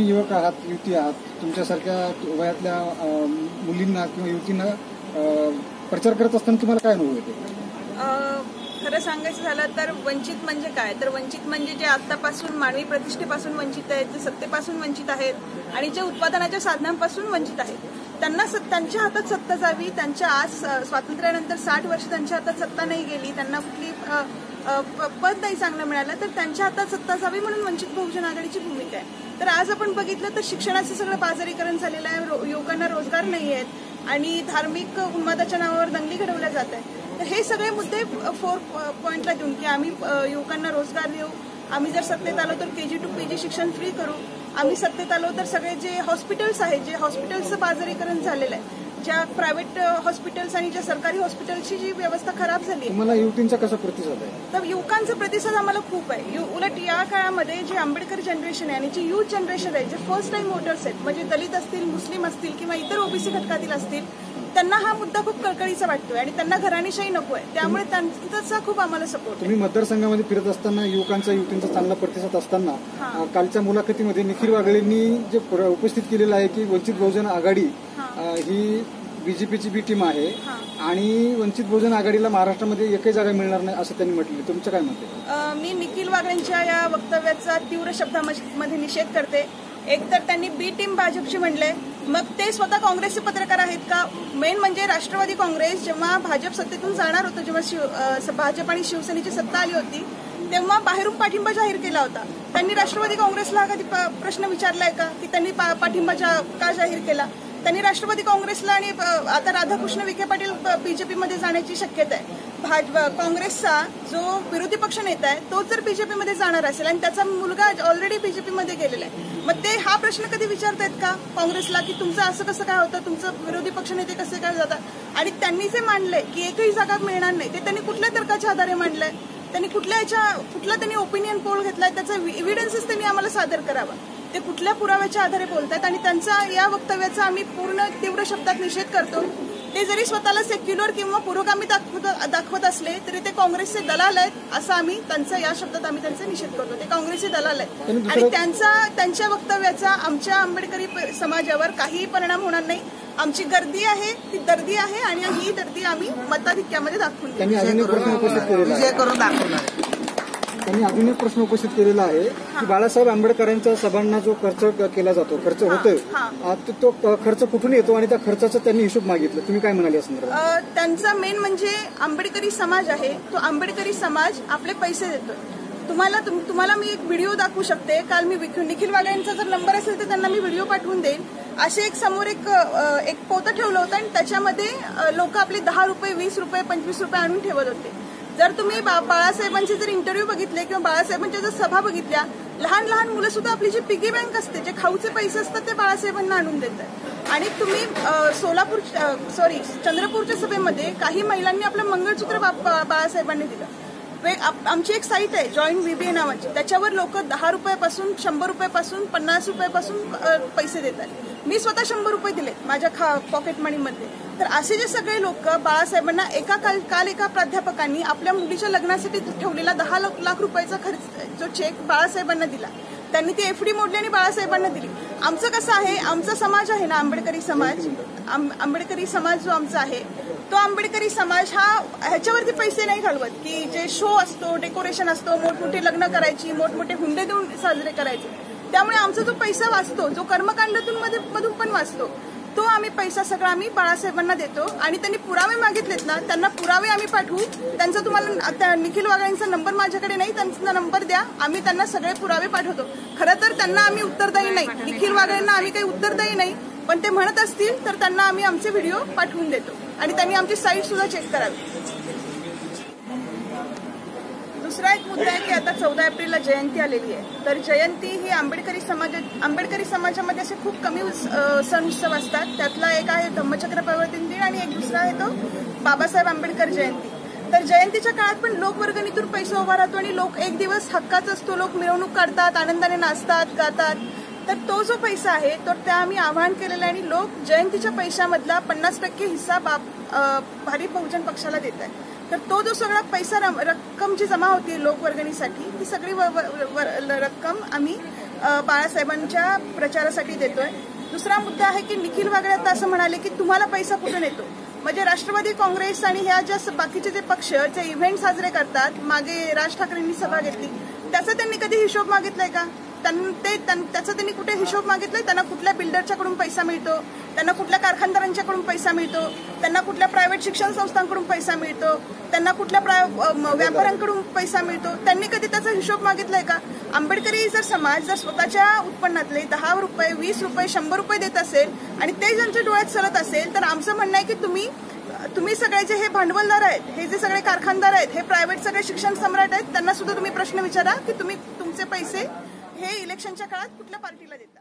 तुम्ही युवक आहात युवती आहात तुमच्यासारख्या वयातल्या मुलींना किंवा युवतींना प्रचार करत असताना तुम्हाला काय अनुभव येतो? खरं सांगायचं झालं तर वंचित म्हणजे काय? तर वंचित म्हणजे जे आतापासून मानवी प्रतिष्ठेपासून वंचित आहेत जे सत्तेपासून वंचित आहेत आणि जे उत्पादनाच्या साधनांपासून वंचित आहेत. त्यांना त्यांच्या हातात सत्ता जावी त्यांच्या आज स्वातंत्र्यानंतर साठ वर्ष त्यांच्या हातात सत्ता नाही गेली त्यांना कुठली प- पद नाही चांगलं मिळालं तर त्यांच्या हातात सत्ता जावी म्हणून वंचित बहुजन आघाडीची भूमिका आहे. तर आज आपण बघितलं तर शिक्षणाचं सगळं बाजारीकरण झालेलं आहे रो- युवकांना रोजगार नाही आहेत आणि धार्मिक उन्मादाच्या नावावर दंगली घडवल्या जात आहे तर हे सगळे मुद्दे फोर पॉईंटला देऊन की आम्ही युवकांना रोजगार देऊ आम्ही जर सत्तेत आलो तर के जी टू पी जी शिक्षण फ्री करू आम्ही सत्तेत आलो तर सगळे जे हॉस्पिटल्स आहेत जे हॉस्पिटल्सचं बाजारीकरण झालेलं आहे ज्या प्रायव्हेट हॉस्पिटल्स आणि ज्या सरकारी हॉस्पिटलची जी व्यवस्था खराब झाली तुम्हाला युवतींचा कसा प्रतिसाद आहे? तर युवकांचा प्रतिसाद आम्हाला खूप आहे. यु- उलट या काळामध्ये जे आंबेडकर जनरेशन आहे आणि जे युथ जनरेशन आहे जे फर्स्ट टाइम वोटर्स आहेत म्हणजे दलित असतील मुस्लिम असतील किंवा इतर ओबीसी घटकातील असतील त्यांना हा मुद्दा खूप कळकळीचा वाटतोय आणि त्यांना घराणेशाही नको आहे त्यामुळे त्यांचा खूप आम्हाला सपोर्ट तुम्ही मतदारसंघामध्ये फिरत असताना युवकांचा युवतींचा चांगला प्रतिसाद असताना कालच्या मुलाखतीमध्ये निखिल वागळेंनी जे उपस्थित केलेलं आहे की वंचित बहुजन आघाडी हा. बीजेपीची बी टीम आहे. आणि वंचित बहुजन आघाडीला महाराष्ट्रामध्ये एकही जागा मिळणार नाही असं त्यांनी म्हटलं तुमचं काय मत अ, मी निखिल वागळेंच्या या वक्तव्याचा तीव्र शब्दामध्ये निषेध करते. एकतर त्यांनी बी टीम भाजपशी म्हणले मग ते स्वतः काँग्रेसचे पत्रकार आहेत का? मेन म्हणजे राष्ट्रवादी काँग्रेस जेव्हा भाजप सत्तेतून जाणार होतं जेव्हा शिव स- भाजप आणि शिवसेनेची सत्ता आली होती तेव्हा बाहेरून पाठिंबा जाहीर केला होता. त्यांनी राष्ट्रवादी काँग्रेसला कधी प- प्रश्न विचारलाय का? की त्यांनी पा- पाठिंबा जा- का जाहीर केला? त्यांनी राष्ट्रवादी काँग्रेसला आणि आता राधाकृष्ण विखे पाटील बीजेपीमध्ये जाण्याची शक्यता आहे. भाजप काँग्रेसचा जो विरोधी पक्ष नेता आहे तो जर बीजेपीमध्ये जाणार असेल आणि त्याचा मुलगा ऑलरेडी बीजेपीमध्ये गेलेला आहे मग ते हा प्रश्न कधी विचारतायत का? काँग्रेसला की तुमचं असं कसं काय होतं? तुमचं विरोधी पक्ष नेते कसे काय जातात? आणि त्यांनी जे मांडलंय की एकही जागा मिळणार नाही ते त्यांनी कुठल्या तर्काच्या आधारे मांडलंय? त्यांनी कुठल्या याच्या कुठला त्यांनी ओपिनियन पोल घेतलाय? त्याचा इव्हिडन्सेस त्यांनी आम्हाला सादर करावा. ते कुठल्या पुराव्याच्या आधारे बोलतात आणि त्यांचा या वक्तव्याचा आम्ही पूर्ण तीव्र शब्दात निषेध करतो. ते जरी स्वतःला सेक्युलर किंवा पुरोगामी दाखवत दाखवत असले तरी ते काँग्रेसचे दलाल आहेत असं आम्ही त्यांचा या शब्दात आम्ही त्यांचा निषेध करतो. ते काँग्रेसचे दलाल आहेत. आणि त्यांचा त्यांच्या वक्तव्याचा आमच्या आंबेडकरी समाजावर काहीही परिणाम होणार नाही. आमची गर्दी आहे ती दर्दी आहे आणि ही गर्दी आम्ही मताधिक्यामध्ये दाखवून विजय करून दाखवणार त्यांनी अजून एक प्रश्न उपस्थित केलेला आहे की बाळासाहेब आंबेडकरांच्या सभांना जो खर्च केला जातो खर्च होतोय हा. तो- खर्च कुठून येतो आणि त्या खर्चाचा त्यांनी हिशोब मागितला? तुम्ही काय म्हणाले संदर्भात? त्यांचा मेन म्हणजे आंबेडकरी समाज आहे. तो आंबेडकरी समाज आपले पैसे देतो तुम्हाला तुम- तुम्हाला मी एक व्हिडिओ दाखवू शकते. काल मी निखिल वाघांचा जर नंबर असेल तर त्यांना मी व्हिडिओ पाठवून देईन. असे एक समोर एक एक पोतं ठेवलं होतं आणि त्याच्यामध्ये लोक आपले दहा रुपये वीस रुपये पंचवीस रुपये आणून ठेवत होते. जर तुम्ही बा- बाळासाहेबांचे जर इंटरव्ह्यू बघितले किंवा बाळासाहेबांच्या जर सभा बघितल्या लहान लहान मुलं सुद्धा आपली जी पिगी बँक असते जे खाऊचे पैसे असतात ते बाळासाहेबांना आणून देतात. आणि तुम्ही सोलापूर सॉरी चंद्रपूरच्या सभेमध्ये काही महिलांनी आपलं मंगळसूत्र बा- बाळासाहेबांनी दिलं. आप- आमची एक साईट आहे जॉईंट बीबीए नावाची. त्याच्यावर लोक दहा रुपयापासून शंभर रुपयापासून पन्नास रुपयापासून पैसे देतात. मी स्वतः शंभर रुपये दिले माझ्या खा पॉकेट मनीमध्ये तर असे जे सगळे लोक बाळासाहेबांना एका काल काल एका प्राध्यापकांनी आपल्या मुलीच्या लग्नासाठी ठेवलेला दहा लाख लाख रुपयाचा खर्च जो चेक बाळासाहेबांना दिला. त्यांनी ती एफडी मोडली आणि बाळासाहेबांना दिली. आमचं कसं आहे आमचा समाज आहे ना आंबेडकरी समाज. आं- आंबेडकरी समाज जो आमचा आहे तो आंबेडकरी समाज हा ह्याच्यावरती पैसे नाही घालवत की जे शो असतो डेकोरेशन असतो मोठमोठे लग्न करायची मोठमोठे हुंडे देऊन साजरे करायचे. त्यामुळे आमचा जो पैसा वाचतो जो कर्मकांडातून मधून पण वाचतो तो आम्ही पैसा सगळा आम्ही बाळासाहेबांना देतो आणि त्यांनी पुरावे मागितलेत ना त्यांना पुरावे आम्ही पाठवू. त्यांचा तुम्हाला निखिल वाघांचा नंबर माझ्याकडे नाही त्यांचा नंबर द्या. आम्ही त्यांना सगळे पुरावे पाठवतो. खरं तर त्यांना आम्ही उत्तरदायी नाही. निखिल वाघांना आम्ही काही उत्तरदायी नाही पण ते म्हणत असतील तर त्यांना आम्ही आमचे व्हिडिओ पाठवून देतो. आणि त्यांनी आमची साईट सुद्धा चेक करावी. दुसरा एक मुद्दा आहे की आता चौदा एप्रिलला जयंती आलेली आहे. तर जयंती ही आंबेडकरी समाज आंबेडकरी समाजामध्ये असे खूप कमी सण उत्सव असतात. त्यातला एक आहे धम्मचक्र प्रवर्तन दिन आणि एक दुसरा आहे तो बाबासाहेब आंबेडकर जयंती. तर जयंतीच्या काळात पण लोकवर्गणीतून पैसा उभा राहतो आणि लोक एक दिवस हक्काच असतो. लोक मिरवणूक काढतात आनंदाने नाचतात गातात. तर तो जो पैसा आहे तो त्या आम्ही आवाहन केलेलं आहे आणि लोक जयंतीच्या पैशामधला पन्नास टक्के हिस्सा बाप भारी बहुजन पक्षाला देत आहे तर तो जो सगळा पैसा रम- रक्कम जी जमा होती लोकवर्गणीसाठी ती सगळी व- रक्कम आम्ही बाळासाहेबांच्या प्रचारासाठी देतोय. दुसरा मुद्दा आहे की निखिल वागळे आता असं म्हणाले की तुम्हाला पैसा कुठून येतो? म्हणजे राष्ट्रवादी काँग्रेस आणि ह्या ज्या स- बाकीचे जे पक्ष जे इव्हेंट साजरे करतात मागे राज ठाकरेंनी सभा घेतली त्याचा त्यांनी कधी हिशोब मागितलाय का? ते त्यां- त्याचा त्यांनी कुठे हिशोब मागितलाय? त्यांना कुठल्या बिल्डरच्याकडून पैसा मिळतो? त्यांना कुठल्या कारखानदारांच्याकडून पैसा मिळतो? त्यांना कुठल्या प्रायव्हेट शिक्षण संस्थांकडून पैसा मिळतो? त्यांना कुठल्या व्यापाऱ्यांकडून पैसा मिळतो? त्यांनी कधी त्याचा हिशोब मागितलाय का? आंबेडकरी जर समाज जर स्वतःच्या उत्पन्नातले दहा रुपये वीस रुपये शंभर रुपये देत असेल आणि ते ज्यांच्या डोळ्यात चलत असेल तर आमचं म्हणणं आहे की तुम्ही तुम्ही सगळे जे हे भांडवलदार आहेत हे जे सगळे कारखानदार आहेत हे प्रायव्हेट सगळे शिक्षण सम्राट आहेत त्यांना सुद्धा तुम्ही प्रश्न विचारा की तुम्ही तुमचे पैसे हे इलेक्शनच्या काळात कुठल्या पार्टीला देतात?